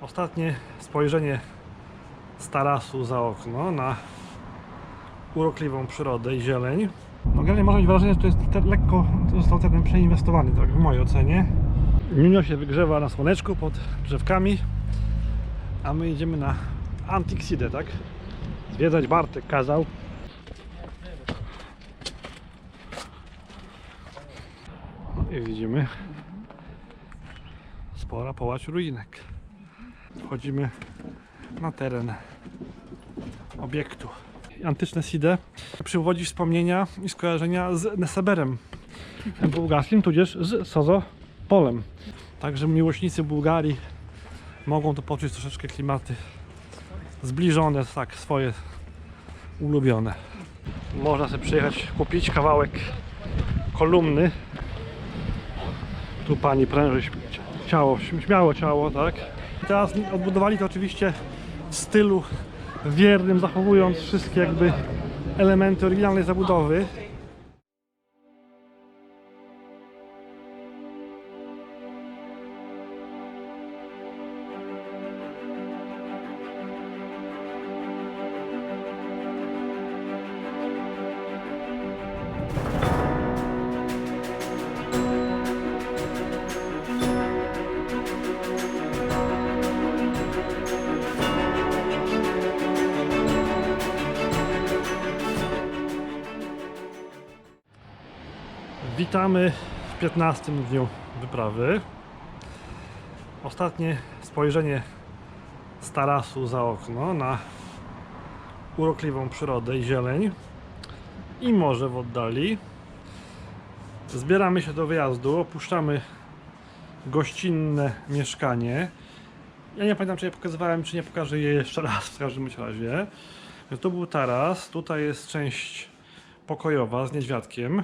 Ostatnie spojrzenie z tarasu za okno na urokliwą przyrodę i zieleń. No generalnie można mieć wrażenie, że to jest te- lekko został ten przeinwestowany, tak w mojej ocenie. Nunio się wygrzewa na słoneczku pod drzewkami, a my idziemy na Antixidę, tak? Zwiedzać Bartek kazał. No i widzimy spora połać ruinek. Wchodzimy na teren obiektu. Antyczne Side przywodzi wspomnienia i skojarzenia z Neseberem bułgarskim, tudzież z Sozo Polem. Także miłośnicy Bułgarii mogą tu poczuć troszeczkę klimaty zbliżone, tak, swoje ulubione. Można sobie przyjechać, kupić kawałek kolumny. Tu pani pręży ciało, śmiało ciało, tak? Teraz odbudowali to oczywiście w stylu wiernym, zachowując wszystkie jakby elementy oryginalnej zabudowy. Witamy w 15 dniu wyprawy. Ostatnie spojrzenie z tarasu za okno na urokliwą przyrodę i zieleń i morze w oddali. Zbieramy się do wyjazdu, opuszczamy gościnne mieszkanie. Ja nie pamiętam, czy je pokazywałem, czy nie pokażę je jeszcze raz w każdym razie. Tu był taras, tutaj jest część pokojowa z niedźwiadkiem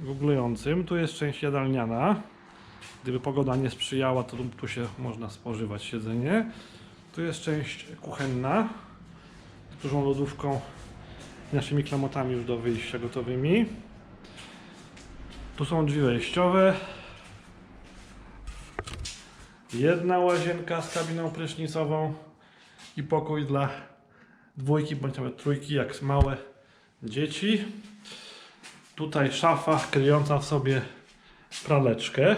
googlującym. Tu jest część jadalniana. Gdyby pogoda nie sprzyjała, to tu- się można spożywać siedzenie. Tu jest część kuchenna z dużą lodówką i naszymi klamotami już do wyjścia gotowymi. Tu są drzwi wejściowe. Jedna łazienka z kabiną prysznicową i pokój dla dwójki bądź nawet trójki, jak małe dzieci. Tutaj szafa kryjąca w sobie praleczkę,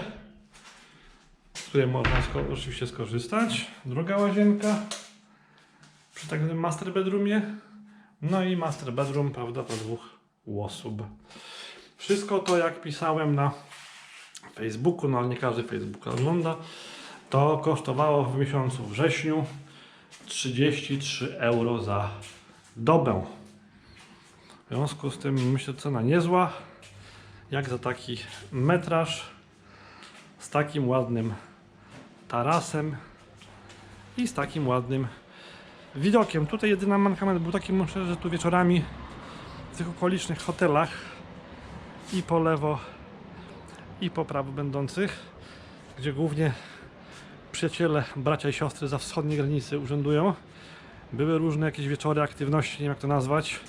z której można sko- oczywiście skorzystać. Druga łazienka przy tak zwanym master bedroomie. No i master bedroom, prawda, dla dwóch osób. Wszystko to, jak pisałem na Facebooku, no ale nie każdy Facebooka ogląda, to kosztowało w miesiącu wrześniu 33 euro za dobę. W związku z tym myślę, cena niezła, jak za taki metraż z takim ładnym tarasem i z takim ładnym widokiem. Tutaj jedyna mankament był taki, muszę, że tu wieczorami w tych okolicznych hotelach i po lewo i po prawo będących, gdzie głównie przyjaciele, bracia i siostry za wschodniej granicy urzędują. Były różne jakieś wieczory, aktywności, nie wiem jak to nazwać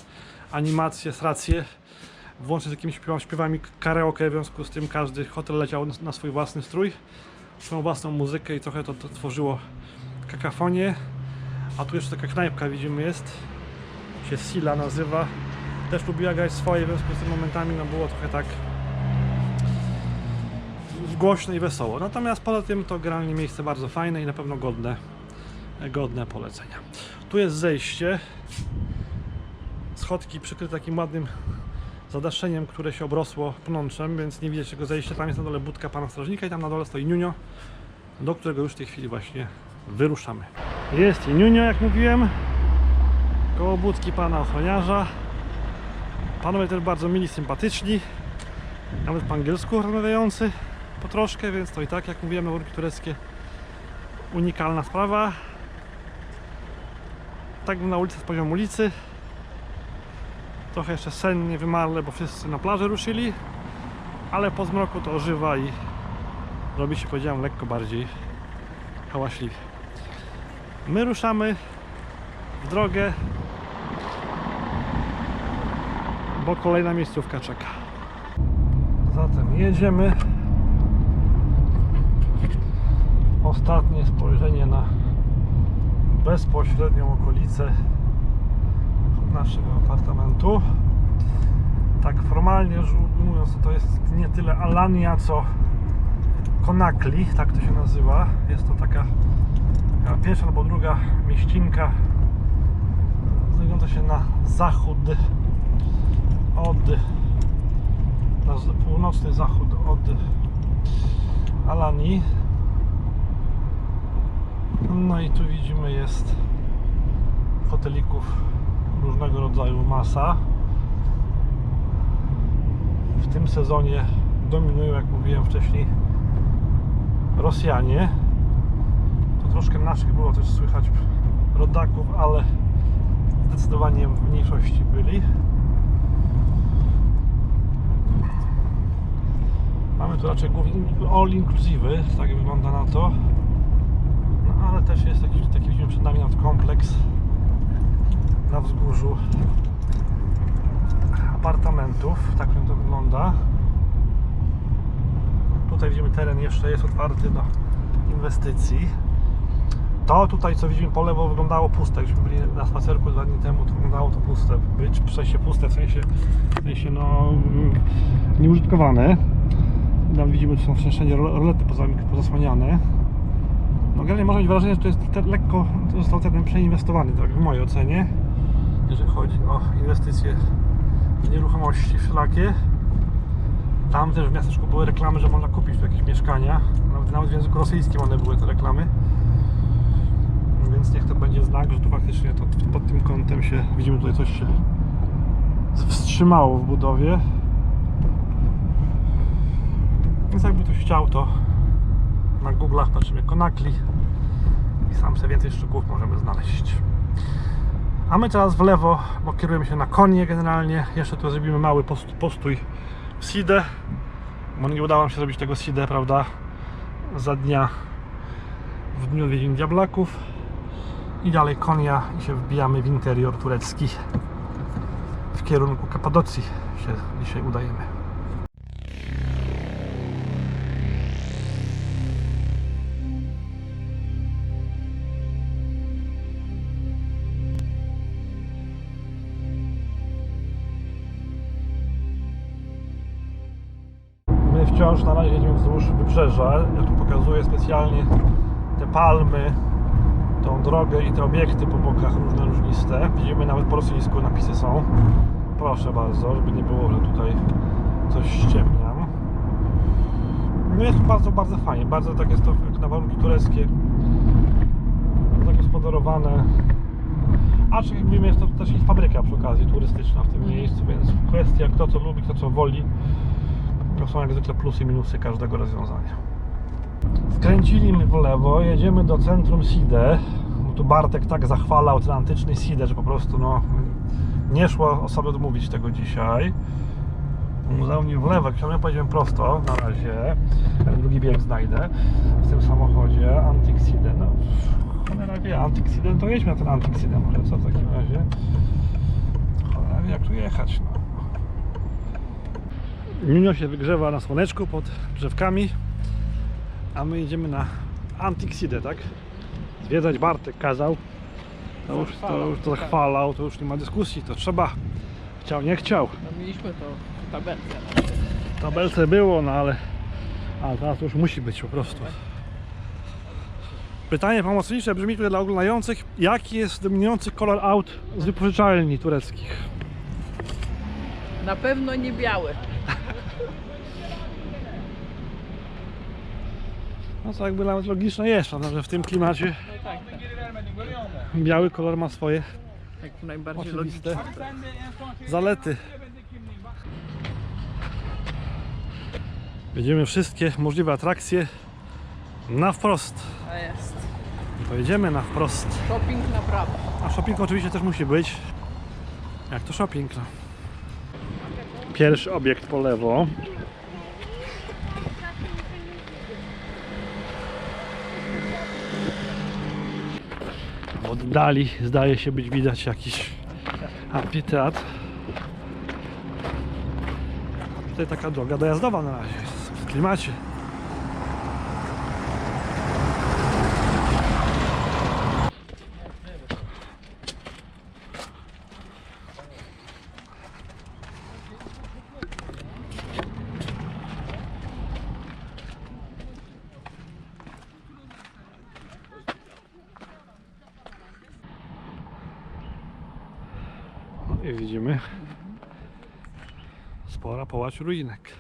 animacje, sracje, włącznie z jakimiś śpiewa- śpiewami karaoke, w związku z tym każdy hotel leciał na swój własny strój, swoją własną muzykę i trochę to, to tworzyło kakafonię. A tu jeszcze taka knajpka widzimy jest, się Sila nazywa. Też lubiła grać swoje, w związku z tym momentami no było trochę tak głośno i wesoło. Natomiast poza tym to generalnie miejsce bardzo fajne i na pewno godne, godne polecenia. Tu jest zejście, schodki przykryte takim ładnym zadaszeniem, które się obrosło pnączem, więc nie widać tego zejścia. Tam jest na dole budka pana strażnika i tam na dole stoi Niunio, do którego już w tej chwili właśnie wyruszamy. Jest i Niunio, jak mówiłem, koło budki pana ochroniarza. Panowie też bardzo mili, sympatyczni, nawet po angielsku rozmawiający po troszkę, więc to i tak, jak mówiłem, warunki tureckie, unikalna sprawa. Tak na ulicy z poziomu ulicy. Trochę jeszcze sennie, wymarle, bo wszyscy na plażę ruszyli, ale po zmroku to ożywa i robi się, powiedziałem, lekko bardziej hałaśliwie. My ruszamy w drogę, bo kolejna miejscówka czeka. Zatem jedziemy ostatnie spojrzenie na bezpośrednią okolicę naszego apartamentu. Tak formalnie rzecz ujmując, to jest nie tyle Alania, co Konakli, tak to się nazywa. Jest to taka pierwsza albo druga mieścinka znajdująca się na zachód od na północny zachód od Alanii. No i tu widzimy jest hotelików różnego rodzaju masa. W tym sezonie dominują, jak mówiłem wcześniej, Rosjanie. To troszkę naszych było też słychać rodaków, ale zdecydowanie w mniejszości byli. Mamy tu raczej głównie all inclusive, tak wygląda na to. No ale też jest taki, taki widzimy przed nami kompleks na wzgórzu apartamentów. Tak to wygląda. Tutaj widzimy teren jeszcze jest otwarty do inwestycji. To tutaj co widzimy po lewo wyglądało puste. Gdyśmy byli na spacerku dwa dni temu, to wyglądało to puste. Być w sensie puste, w sensie, w sensie no mm, nieużytkowane. Tam widzimy, że są wszędzie rolety poza- pozasłaniane. No generalnie można mieć wrażenie, że to jest lekko, został teren przeinwestowany, tak w mojej ocenie, jeżeli chodzi o inwestycje w nieruchomości wszelakie. Tam też w miasteczku były reklamy, że można kupić tu jakieś mieszkania. Nawet, nawet w języku rosyjskim one były te reklamy. Więc niech to będzie znak, że tu faktycznie to pod tym kątem się widzimy tutaj coś się wstrzymało w budowie. Więc jakby ktoś chciał, to na Google'ach patrzymy Konakli i sam sobie więcej szczegółów możemy znaleźć. A my teraz w lewo, bo kierujemy się na konie generalnie. Jeszcze tu zrobimy mały post- postój w Sidę, bo nie udało nam się zrobić tego Sidę, prawda, za dnia w dniu odwiedzin Diablaków. I dalej konia i się wbijamy w interior turecki w kierunku Kapadocji się dzisiaj udajemy. Wciąż na razie jedziemy wzdłuż wybrzeża. Ja tu pokazuję specjalnie te palmy, tą drogę i te obiekty po bokach różne różniste. Widzimy nawet po rosyjsku napisy są. Proszę bardzo, żeby nie było, że tutaj coś ściemniam. No jest bardzo, bardzo fajnie. Bardzo tak jest to jak na warunki tureckie zagospodarowane. A czy mówimy, jest to też i fabryka przy okazji turystyczna w tym miejscu, więc kwestia kto co lubi, kto co woli. To są jak zwykle plusy i minusy każdego rozwiązania. Skręciliśmy w lewo, jedziemy do centrum Side. Tu Bartek tak zachwalał ten antyczny Side, że po prostu no, nie szło o sobie odmówić tego dzisiaj. Muzeum nie w lewo, ja powiedziałem prosto na razie. Drugi bieg znajdę w tym samochodzie. Antique Side, no cholera wie, Antique Side, to jedźmy na ten Antique Side może, co w takim razie? Cholera wie, jak tu jechać, no. Junio się wygrzewa na słoneczku pod drzewkami, a my idziemy na Antixidę, tak? Zwiedzać Bartek kazał. To już to, już to chwalał, to już nie ma dyskusji, to trzeba. Chciał, nie chciał. No mieliśmy to w tabelce. W tabelce było, no ale, ale teraz to już musi być po prostu. Pytanie pomocnicze brzmi tutaj dla oglądających. Jaki jest dominujący kolor aut z wypożyczalni tureckich? Na pewno nie białe. No to jakby nawet logiczne jest, prawda, że w tym klimacie No tak, tak. biały kolor ma swoje Jak najbardziej oczywiste logiczne. zalety. Będziemy wszystkie możliwe atrakcje na wprost. A jest. To jedziemy na wprost. Shopping na prawo. A shopping oczywiście też musi być. Jak to shopping? No. Pierwszy obiekt po lewo. Oddali zdaje się być widać jakiś amfiteatr. Tutaj taka droga dojazdowa na razie w klimacie. I widzimy połać ruinek.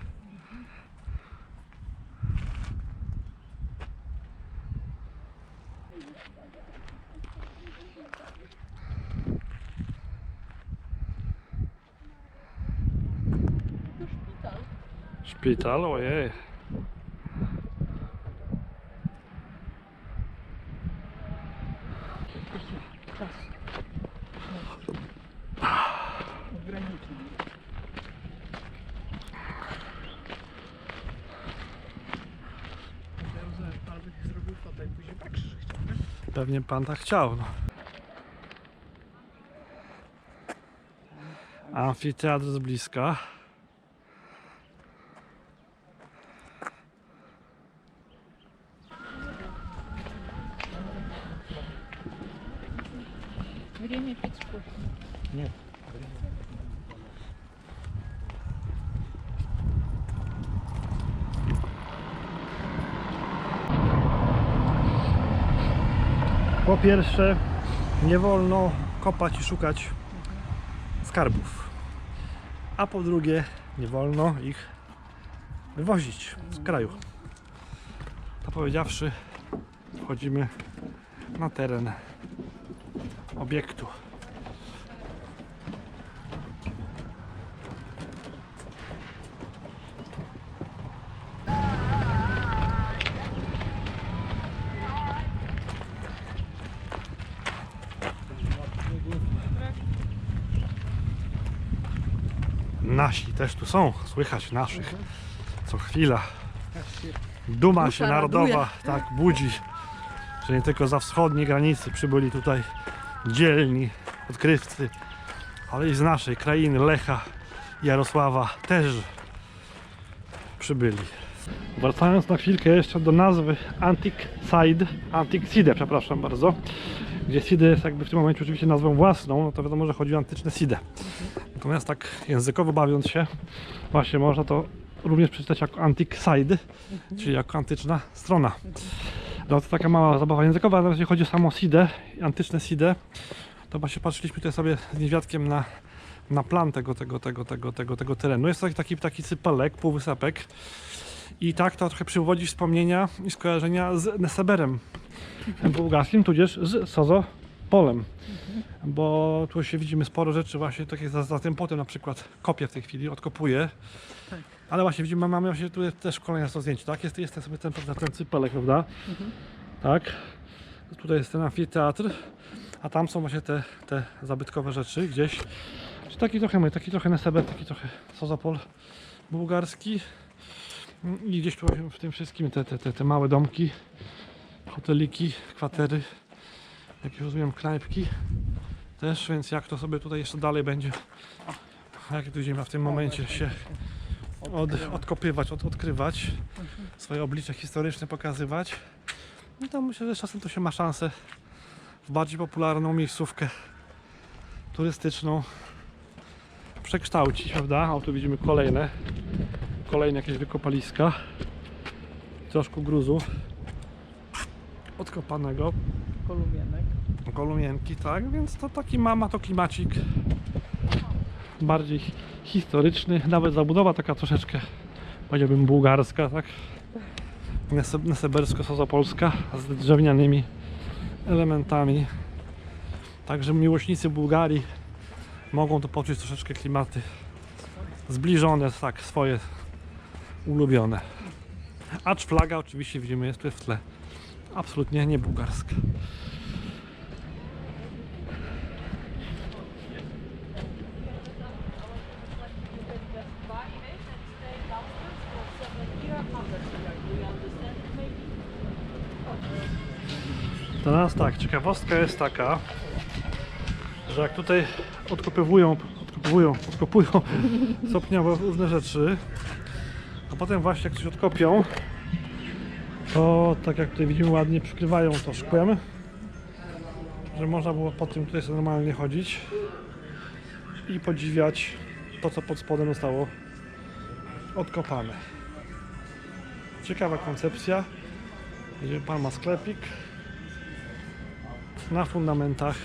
Szpital, ojej. Ograniczony. Pan by zrobił fotę i później tak krzyż chciał, nie? Pewnie pan tak chciał. No. Amfiteatr z bliska. Время пить кофе. Po pierwsze, nie wolno kopać i szukać skarbów. A po drugie, nie wolno ich wywozić z kraju. To powiedziawszy, wchodzimy na teren obiektu. Nasi też tu są, słychać naszych co chwila. Duma się narodowa tak budzi, że nie tylko za wschodniej granicy przybyli tutaj dzielni odkrywcy, ale i z naszej krainy Lecha i Jarosława też przybyli. Wracając na chwilkę jeszcze do nazwy Antic Side, Antic Side, przepraszam bardzo, gdzie Side jest jakby w tym momencie oczywiście nazwą własną, no to wiadomo, że chodzi o antyczne Side. Natomiast tak językowo bawiąc się, właśnie można to również przeczytać jako Antic Side, czyli jako antyczna strona. No to taka mała zabawa językowa, ale jeśli chodzi o samo Sidę, antyczne Sidę, to właśnie patrzyliśmy tutaj sobie z niewiadkiem na, na plan tego, tego, tego, tego, tego, tego terenu. Jest taki, taki, taki sypelek, półwysepek. I tak to trochę przywodzi wspomnienia i skojarzenia z Neseberem bułgarskim, tudzież z Sozopolem. Bo tu się widzimy sporo rzeczy właśnie takich za, za tym potem na przykład kopię w tej chwili, odkopuję. Tak. Ale właśnie widzimy, mamy właśnie tu też kolejne to zdjęcie, tak? Jest, jest ten sobie ten, ten, ten cypelek, prawda? Tak. Tutaj jest ten amfiteatr, a tam są właśnie te, te zabytkowe rzeczy gdzieś. Czyli Taki trochę my, taki trochę Neseber, taki trochę Sozopol bułgarski. I gdzieś tu w tym wszystkim te, te, te, te małe domki, hoteliki, kwatery, jakieś rozumiem knajpki też, więc jak to sobie tutaj jeszcze dalej będzie, jak ziemia w tym momencie się od, odkopywać, od, odkrywać, swoje oblicze historyczne pokazywać, no to myślę, że czasem to się ma szansę w bardziej popularną miejscówkę turystyczną przekształcić, prawda? O tu widzimy kolejne, kolejne jakieś wykopaliska, troszkę gruzu odkopanego, Kolumienek. kolumienki, tak? Więc to taki mama to klimacik bardziej historyczny, nawet zabudowa taka troszeczkę powiedziałbym bułgarska, tak? Nese- Nesebersko-sozopolska z drewnianymi elementami. Także miłośnicy Bułgarii mogą to poczuć troszeczkę klimaty zbliżone, tak, swoje ulubione. Acz flaga oczywiście widzimy jest tu w tle. Absolutnie nie bułgarska. Teraz tak, ciekawostka jest taka, że jak tutaj odkopywują, odkopywują, odkopują stopniowo różne rzeczy, potem właśnie jak coś odkopią, to tak jak tutaj widzimy ładnie przykrywają to szkłem, że można było po tym tutaj sobie normalnie chodzić i podziwiać to, co pod spodem zostało odkopane. Ciekawa koncepcja. Gdzie pan ma sklepik na fundamentach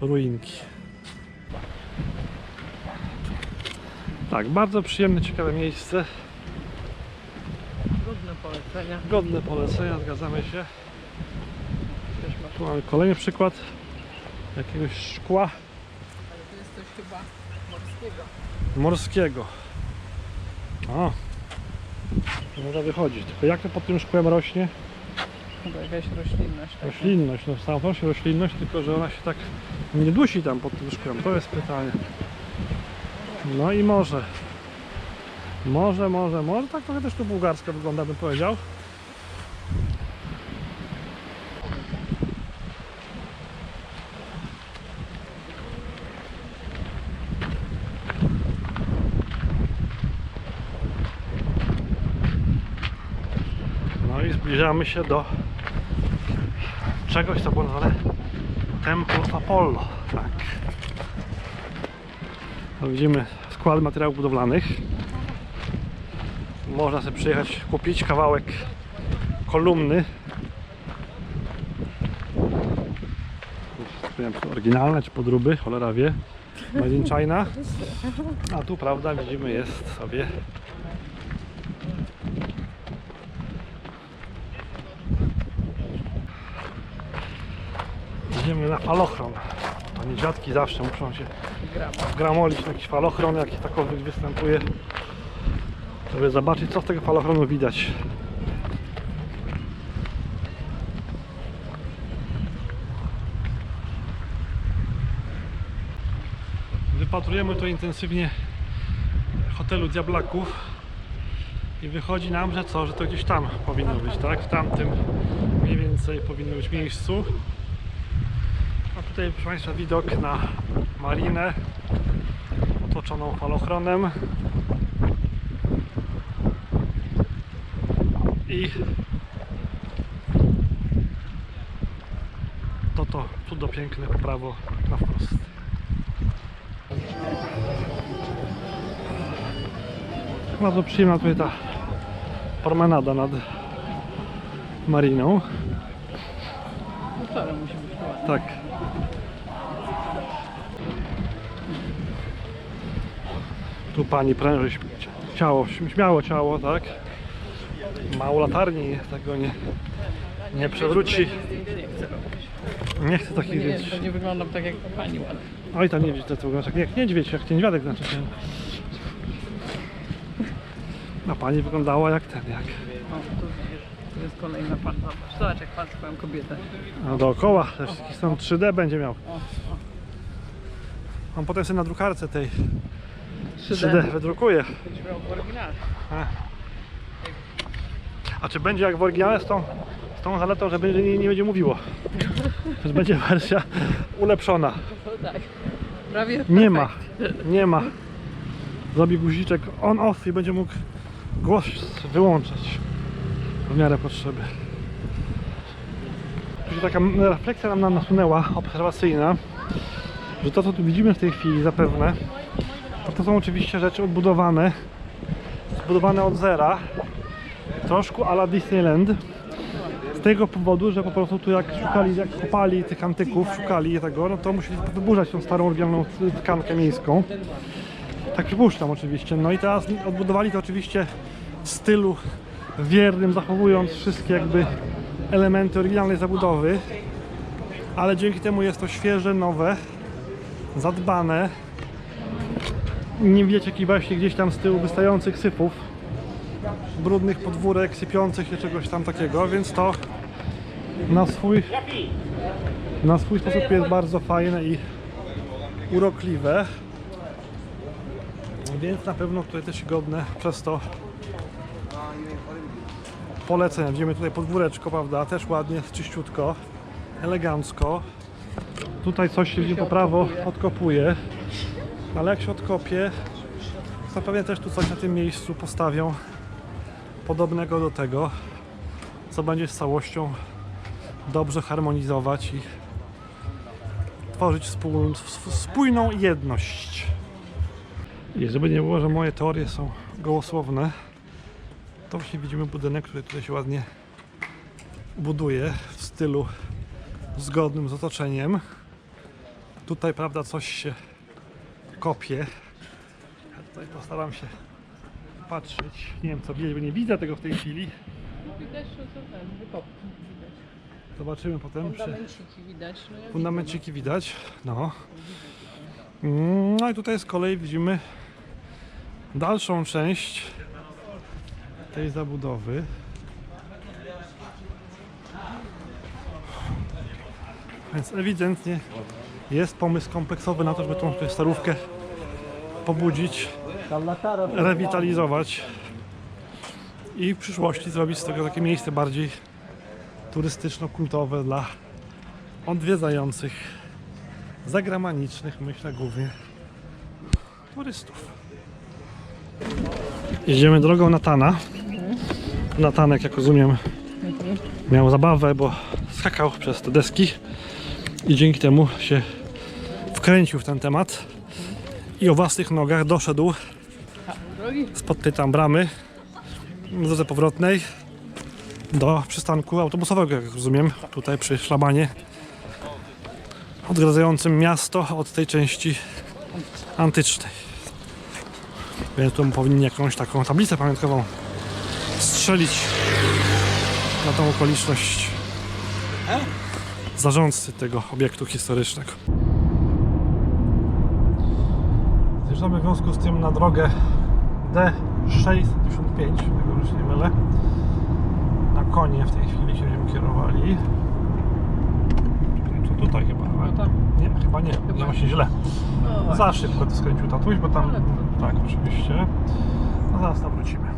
ruinki. Tak, bardzo przyjemne, ciekawe miejsce. Godne polecenia. Godne polecenia, zgadzamy się. Tu mamy kolejny przykład jakiegoś szkła Ale to jest coś chyba morskiego. morskiego. O, można wychodzić. Tylko jak to pod tym szkłem rośnie? Chyba jakaś roślinność. taka. Roślinność, no to się roślinność, tylko że ona się tak nie dusi tam pod tym szkłem. To jest pytanie. No i może. Może, może, może. Tak trochę też to bułgarska wygląda, bym powiedział. No i zbliżamy się do czegoś, co było nazwane Temple Apollo. Tak. No widzimy skład materiałów budowlanych. Można sobie przyjechać, kupić kawałek kolumny. Nie wiem, czy to oryginalne, czy podróby, cholera wie. Made in China. A tu, prawda, widzimy, jest sobie Idziemy na falochron. Dziadki zawsze muszą się Gram. gramolić na jakiś falochron, jaki takowy występuje. Żeby zobaczyć, co z tego falochronu widać. Wypatrujemy to intensywnie hotelu Diablaków i wychodzi nam, że co, że to gdzieś tam powinno być, tak? W tamtym mniej więcej powinno być miejscu. Tutaj proszę Państwa widok na marinę otoczoną falochronem i to to cudo piękne prawo na wprost. Bardzo przyjemna tutaj ta promenada nad mariną. Motorem musi być ładny. Tak. Tu pani pręży ciało, śm- śmiało ciało, tak? Mało latarni, tego nie, nie przewróci. Nie chcę robić. Nie chcę takich Nie, zdjęć. to nie wyglądam tak jak pani ładnie. Oj, tam niedźwiedź, to wygląda jak, jak niedźwiedź, jak niedźwiadek znaczy się. A pani wyglądała jak ten, jak O, tu widzisz, tu jest kolejna pan. Zobacz, zobacz jak pan swoją kobietę. no, dookoła. Też jakiś tam 3D będzie miał. O, o. On potem sobie na drukarce tej 3D. 3D wydrukuje. Będziesz miał w oryginale. A czy będzie jak w oryginale z tą, z tą zaletą, że będzie, nie, nie będzie mówiło? To będzie wersja ulepszona. No tak. Prawie Nie ma, nie ma. Zrobi guziczek on off i będzie mógł głos wyłączać w miarę potrzeby. Tu się taka refleksja nam nasunęła, obserwacyjna, że to co tu widzimy w tej chwili zapewne, to, są oczywiście rzeczy odbudowane, zbudowane od zera, troszkę ala Disneyland. Z tego powodu, że po prostu tu jak szukali, jak kopali tych antyków, szukali tego, no to musieli wyburzać tą starą oryginalną tkankę miejską. Tak przypuszczam oczywiście. No i teraz odbudowali to oczywiście w stylu wiernym, zachowując wszystkie jakby elementy oryginalnej zabudowy. Ale dzięki temu jest to świeże, nowe, zadbane. Nie widać jakichś właśnie gdzieś tam z tyłu wystających sypów, brudnych podwórek, sypiących się czegoś tam takiego, więc to na swój na swój sposób jest bardzo fajne i urokliwe. Więc na pewno tutaj też godne przez to polecenia. Widzimy tutaj podwóreczko, prawda? Też ładnie, czyściutko, elegancko. Tutaj coś się po prawo odkopuje, ale jak się odkopie, to pewnie też tu coś na tym miejscu postawią podobnego do tego, co będzie z całością dobrze harmonizować i tworzyć spójną jedność. I żeby nie było, że moje teorie są gołosłowne, to właśnie widzimy budynek, który tutaj się ładnie buduje w stylu zgodnym z otoczeniem. Tutaj, prawda, coś się kopie. Tutaj postaram się patrzeć. Nie wiem co widać, bo nie widzę tego w tej chwili. Widać, że to ten, wykopki widać. Zobaczymy potem. Fundamenciki widać. No ja Fundamenciki widać. No. Mm, No i tutaj z kolei widzimy dalszą część tej zabudowy. Więc ewidentnie jest pomysł kompleksowy na to, żeby tą starówkę pobudzić, rewitalizować i w przyszłości zrobić z tego takie miejsce bardziej turystyczno-kultowe dla odwiedzających zagranicznych, myślę głównie turystów. Jedziemy drogą Natana. Natanek, jak rozumiem, miał zabawę, bo skakał przez te deski i dzięki temu się wkręcił w ten temat i o własnych nogach doszedł spod tej tam bramy w drodze powrotnej do przystanku autobusowego, jak rozumiem, tutaj przy szlabanie odgradzającym miasto od tej części antycznej. Więc tu powinni jakąś taką tablicę pamiątkową strzelić na tą okoliczność zarządcy tego obiektu historycznego. Zjeżdżamy w związku z tym na drogę D655, tego już nie mylę. Na konie w tej chwili się będziemy kierowali. To tutaj chyba, ale tam. nie, chyba nie, Chyba właśnie źle. No, Za szybko to skręcił tatuś, bo tam, Ale- tak oczywiście. No zaraz tam wrócimy.